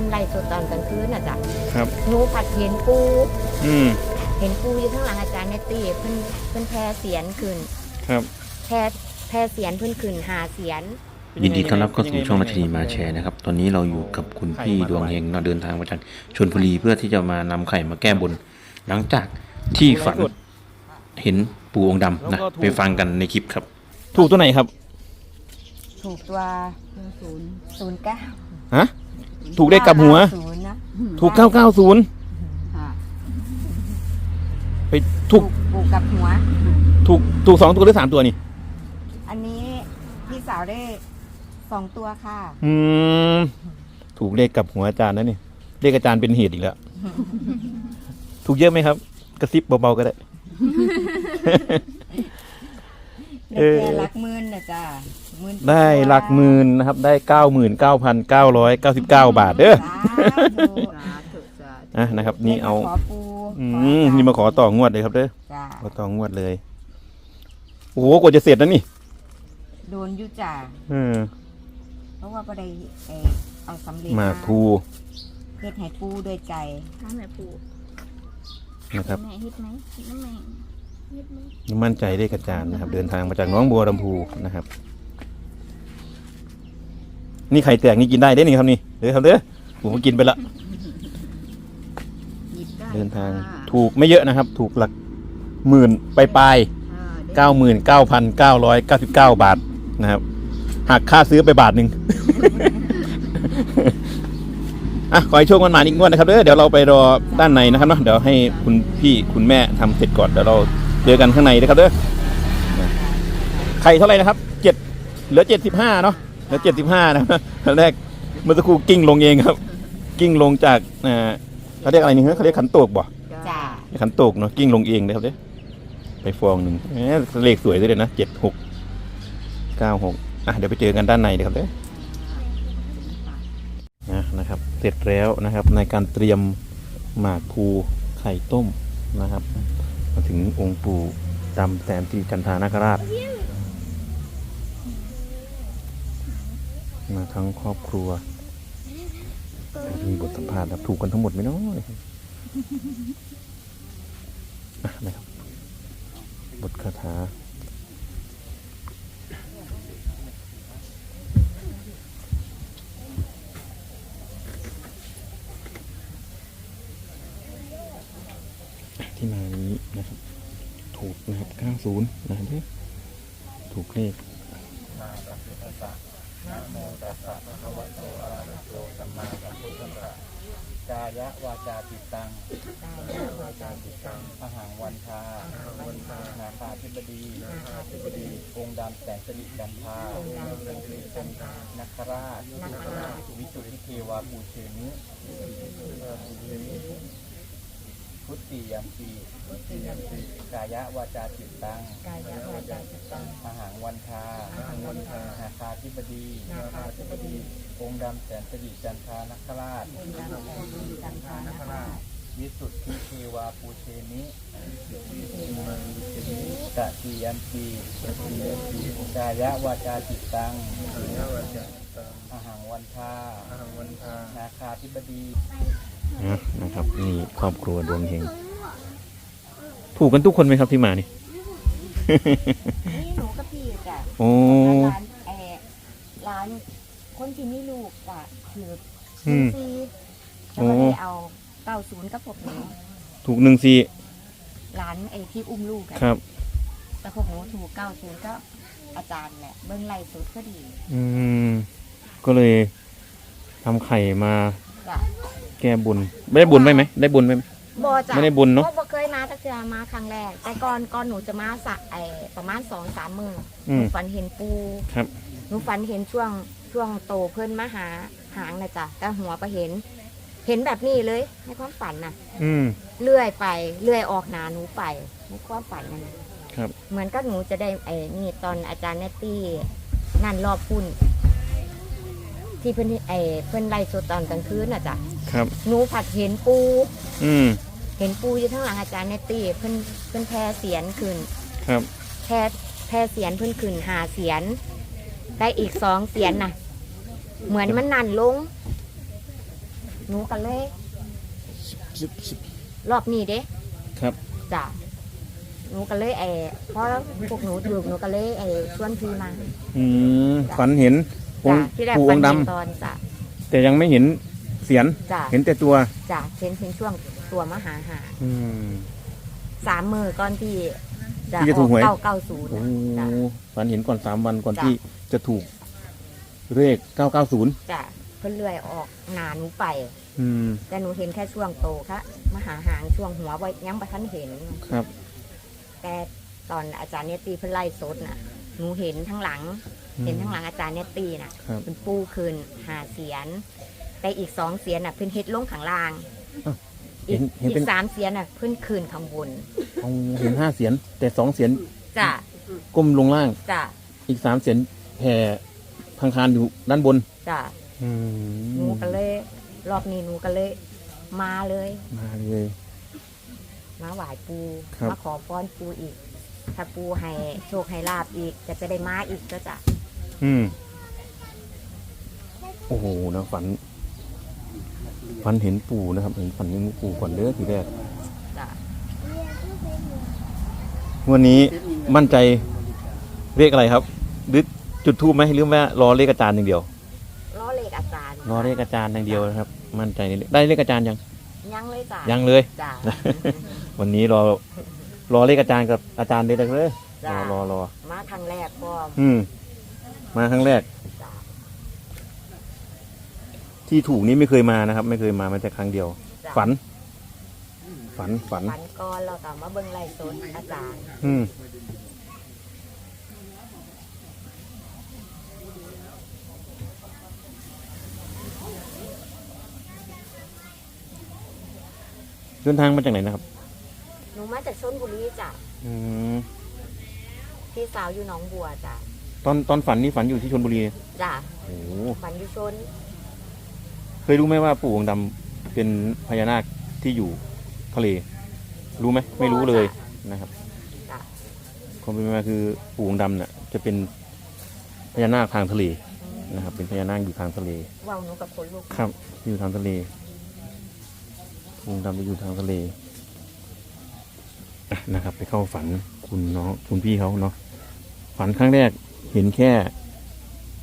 พิ่นไล่สดตอนกลางคืนน่ะจ้ะครับ หนูผัดเห็นปูอืมเห็นปูอยู่ข้างหลังอาจารย์เนตตี้เพิ่นเพิ่นแพร่เสียนขึ้นครับแพร่แพร่เสียนเพิ่นขึ้นหาเสียน ยินดีต้อนรับเข้าสู่ช่องนาทีมาแชร์นะครับ ตอนนี้เราอยู่กับคุณพี่ดวงเฮงเราเดินทางมาจากชลบุรีเพื่อที่จะมานำไข่มาแก้บน หลังจากที่ฝันเห็นปู่องค์ดำนะ ไปฟังกันในคลิปครับ ถูกตัวไหนครับ ถูกตัวศูนย์ศูนย์เก้าฮะ ถูกได้กลับหัว ศูนย์นะถูก990ค่ะไปถูกถูกกับหัว ถูกถูกสองตัวหรือสามตัวนี่ อันนี้พี่สาวได้สองตัวค่ะ อืม ถูกเลขกับหัวอาจารย์นะนี่เลขอาจารย์เป็นเหตุอีกแล้ว ถูกเยอะไหมครับ กระซิบเบาๆก็ได้ได้แค่หลักหมื่นนะจ้ะ หมื่นได้หลักหมื่นนะครับ ได้เก้าหมื่นเก้าพันเก้าร้อยเก้าสิบเก้าบาทเด้อ สาธุอะนะครับนี่เอาขอปูอืขมจรย์นี่มาขอต่องวดเลยครับเด้อจ้ะขอต่องวดเลย โอ้โหกว่าจะเสร็จนะนี่โดนอยุจ่าเออเพราะว่าก็ได้เออเอาสำเร็จหมากภูเฮ็ดให้ปูด้วยใจทำแม่ปูนะครับแม่เฮ็ดไหมเฮ็ดน้ำแม่เฮ็ดไหมนี่มั่นใจเลขอาจารย์นะครับ เดินทางมาจากหน้องบัวลำพูนะครับ นี่ไข่แตกนี่กินได้เด้นี่ครับนี่เด้อครับเด้อผมก็กินไปละ หยิบได้เดินทางค่ะถูกไม่เยอะนะครับ ถูกหลักหมื่นปลายปลายอ่าเก้าหมื่นเก้าพันเก้าร้อยเก้าสิบเก้าบาทนะครับหักค่าซื้อไปบาทหนึ่ง อะขอให้โชคมันมาอีกงวดนะครับเด้อเดี๋ยวเราไปรอด้านในนะครับเนาะเดี๋ยวให้คุณพี่คุณแม่ทำเสร็จก่อนเดี๋ยวเราเจอกันข้างในนะครับเด้อไข่เท่าไหร่นะครับเจ็ดเหลือเจ็ดสิบห้าเนาะ เหลือเจ็ดสิบห้านะครับตอนแรกเมื่อสักครู่กิ้งลงเองครับ กิ้งลงจากอ่าเขาเรียกอะไรนี่เขาเรียกขันโตกบ่จ้าขันโตกเนาะกิ้งลงเองนะครับเด้ไปฟองหนึ่งแหมเลขสวยด้วยเลยนะเจ็ดหกเก้าหกอะเดี๋ยวไปเจอกันด้านในเลยครับเด้นะนะครับ เสร็จแล้วนะครับในการเตรียมหมากภูไข่ต้มนะครับ มาถึงองค์ปู่ดำแสนสีจันทานาคราช มาทั้งครอบครัวมีบทสัมภาษณ์นะครับถูกกันทั้งหมดไหมเนาะอะนะครับ บทคาถาที่มานี้นะครับ ถูกนะครับ 90 นะครับถูกเลข นี่ยถูกเลขกายะวาจาจิตตังวาจาจิตตังอหังวันทาวันทานาคาธิบดีนาธิบดี องค์ดำแสงสนิทจันทานักราชวิสุทธิเทวาปูเชนิพุทธิยัมปีกายะวาจาจิตตังกายะวาจาจิตตังอหังวันทา วันทานาคาธิบดีนาคาธิบดี องค์ดำแสนสนิจันทานักราช องค์ดำแสนสีจันทานคราช วิสุทธิเทวาปูเชนิกะติยัมปีกายะวาจาจิตตังอาหังวันทานาคาธิบดีนะนะครับนี่ครอบครัวดวงเฮงถูกกันทุกคนไหมครับที่มานี่ นี่หนูกับพี่จ้ะโอ้ร้านแอร์ร้านคนที่มีลูกจ้ะคืออืม ซีแล้วโอ้ก็เลยเอาเก้าศูนย์กับพวกหนูถูกหนึ่งสี่ร้านไอ้ที่อุ้มลูกอะครับ แต่พวกหนูถูกเก้าศูนย์ก็อาจารย์แหละเบิ้งไล่สุดก็ดีอืม ก็เลยทำไข่มาจ้ะแก้บุญ ไม่ได้บุญไหมไหม ได้บุญไหมบอจ้ะไม่ได้บุญเนอะพราบ่เค ยมาตั้งแต่มาครั้งแรก แต่ก่อนก่อนหนูจะมาสักไอประมาณสองสามมือหอืนูมฝันเห็นปูครับ หนูฝันเห็นช่วงช่วงโตเพิ่นมาหาหางนะจ๊ะแต่หัวไปเห็น เห็นแบบนี้เลยในความฝันน่ะ อืม เลื่อยไปเลื่อยออกหนาหนูไปในความฝันนั่นน่ะครับ เหมือนก็หนูจะได้ไอ้นี่ตอนอาจารย์เนตตี้นั่นรอบพุ่น ที่เพิ่นไอ้เพิ่นไล่สดตอนกลางคืนน่ะจ้ะครับ หนูผัดเห็นปู อืม เห็นปูอยู่ข้างหลังอาจารย์เนตตี้เพิ่นเพิ่นแพร่เสียนขึ้นครับแพร่แพร่เสียนเพิ่นขึ้นหาเสียนได้อีกสองเสียนน่ะ เหมือนมันนั่นลงหนูก็เลยสิบสิบรอบนี้เด้ครับจ้ะหนูก็เลยไอ้เพราะพวกหนูถูกหนูก็เลยไอ้ชวนพี่มาอืมฝันเห็นองจ้ะค์ที่แรกปู่อฟันงค์ดเห็นตอนจ้ะำแต่ยังไม่เห็นเสียน จ้ะเห็นแต่ตัว จ้ะเห็นเพียงช่วง ตัวมหาหาอืม สามมือก่อนที่ที่จะถูกหวย เก้าเก้าศูนย์โอ้จ้ะฝันเห็นก่อนสามวันก่อนจ้ะที่จะถูกเลขเก้าเก้าศูนย์จ้ะเพิ่นเลื่อยออกหนาหนูไป อืม แต่หนูเห็นแค่ช่วงโตค่ะมหาหางช่วงหัวไว้ยังประทันเห็น ครับ แต่ตอนอาจารย์เนตตีเพิ่นไล่สดน่ะหนูเห็นทั้งหลัง เห็นทั้งหลังอาจารย์เนตตีน่ะครับ เป็นปูคืนหาเสียน แต่อีกสองเสียนน่ะเพิ่นเฮ็ดลงข้างล่าง อ้าว อีเห็กนเห็นอีเป็นกสามเสียนน่ะเพิ่นคืนข้างบนเอาเห็นห้าเสียน แต่สองเสียนจ้ะก้มลงล่าง จ้ะอีกสามเสียนแผ่พังคานอยู่ด้านบนจ้ะอืหนูมก็เลย รอบนี้หนูก็เลย มาเลย มาเลย มาไหว้ปูครับ มาขอพรปูอีก ถ้าปูให้โชคให้ลาบอีกจะจะได้มาอีกก็จะอืม โอ้โหนะฝัน ฝันเห็นปู่นะครับ เห็นฝันเห็นปู่ก่อนเด้อทีแรกจะวันนี้มั่นใจเลขอะไรครับหรือจุดทูบไหมหรือว่ารอเลขอาจารย์อย่างเดียว ล้อเลขอาจารย์รอเลขอาจารย์อย่างเดียวนะครับ มั่นใจในเลขได้เลขอาจารย์ยังยังเลยจ้ะยังเลย จ้ะ วันนี้รอรอเลขอาจารย์กับอาจารย์เลยเลยรจ้ะ อรอรอมาครั้งแรกก็อืม มาครั้งแรกจ้ะ ที่ถูกนี้ไม่เคยมานะครับ ไม่เคยมาแม้แต่ครั้งเดียว จ้ะฝัน ฝันฝัน ฝันก่อนเราต่อมาเบิ่งไล่สดอาจารย์อืมเดินทางมาจากไหนนะครับ หนูมาจากชนบุรีจ้ะอืมพี่สาวอยู่หนองบัวจ้ะตอนตอนฝันนี่ฝันอยู่ที่ชนบุรีจ้ะโอ้โหฝันอยู่ชนเค ยรู้ไหมว่าปู่องค์ดำเป็นพญานาคที่อยู่ทะเล รู้ไหมไม่รู้เลยนะครับจ้ะความเป็นมาคือปู่องค์ดำเนี่ยจะเป็นพญานาคทางทะเลอืมนะครับ เป็นพญานาคอยู่ทางทะเลเว้าหนูกับคนลูกครับ อยู่ทางทะเลปู่องค์ดำจะอยู่ทางทะเลอะนะครับ ไปเข้าฝันคุณน้องคุณพี่เขาเนาะฝันครั้งแรกเห็นแค่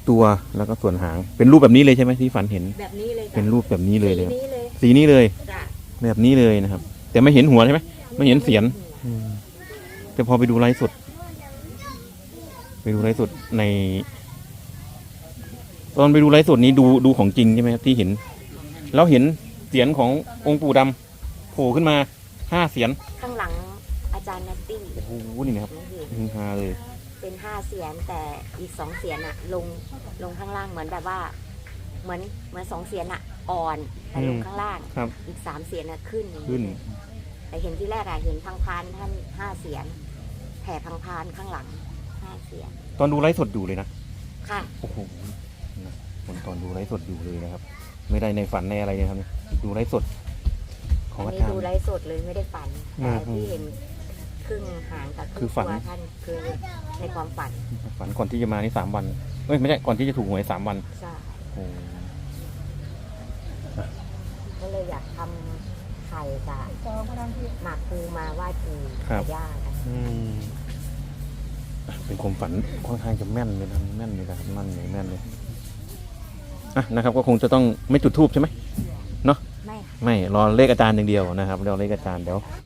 ตัวแล้วก็ส่วนหาง เป็นรูปแบบนี้เลยใช่ไหมที่ฝันเห็น แบบนี้เลยจ้ะเป็นรูปแบบนี้เลยเลยสีนี้เลยสีนี้เลย จ้ะแบบนี้เลยนะครับ แต่ไม่เห็นหัวใช่ไหมไม่เห็นเสียนแต่พอไปดูไลฟ์สดไปดูไลฟ์สดใน ตอนไปดูไลฟ์สดนี้ดูดูของจริงใช่ไหมครับที่เห็น แล้วเห็นเสียนขององค์ปู่ดำโผล่ขึ้นมาห้าเสียนข้างหลังอาจารย์นัตตี้โอ้โหนี่นะครับหนูเห็นฮือฮาเลยเป็น ห้าเสียนแต่อีกสองเสียนอะลงลงข้างล่างเหมือนแบบว่า เหมือนเหมือนสองเสียนอะอ่อนแต่ลงอืมข้างล่าง ครับ อีกสามเสียนอะขึ้นอย่างขึ้นแต่เห็นที่แรกอะเห็นพังพานท่านห้าเสียนแผ่พังพานข้างหลังห้าเสียนตอนดูไลฟ์สดอยู่เลยนะ ค่ะ โอ้โหนะคนตอนดูไลฟ์สดอยู่เลยนะครับ ไม่ได้ในฝันในอะไรนะครับเนี่ยดูไลฟ์สด ของอันอานี้จารดูย์ไลฟ์สดเลยไม่ได้ฝันอืแต่ม ที่เห็น ครึ่งหางกับคคืรึ่องฝันตัวท่านคือในความฝัน ฝันก่อนที่จะมานี่สามวันเอ้ยไม่ใช่ก่อนที่จะถูกหวยสามวันใช่โอ้ก็เลยอยากทำไข่กับหมากปูมาไหว้ปูครับกับย่ากันอืมอะเป็นความฝันค่อนข้างจะแม่นเลยนะแม่นเลยนะครับแม่นเลยแม่นเลยอะนะครับ ก็คงจะต้องไม่จุดทูบใช่ไหมไม่ค่ะไม่รอเลขอาจารย์อย่างเดียวนะครับรอเลขอาจารย์เดี๋ยว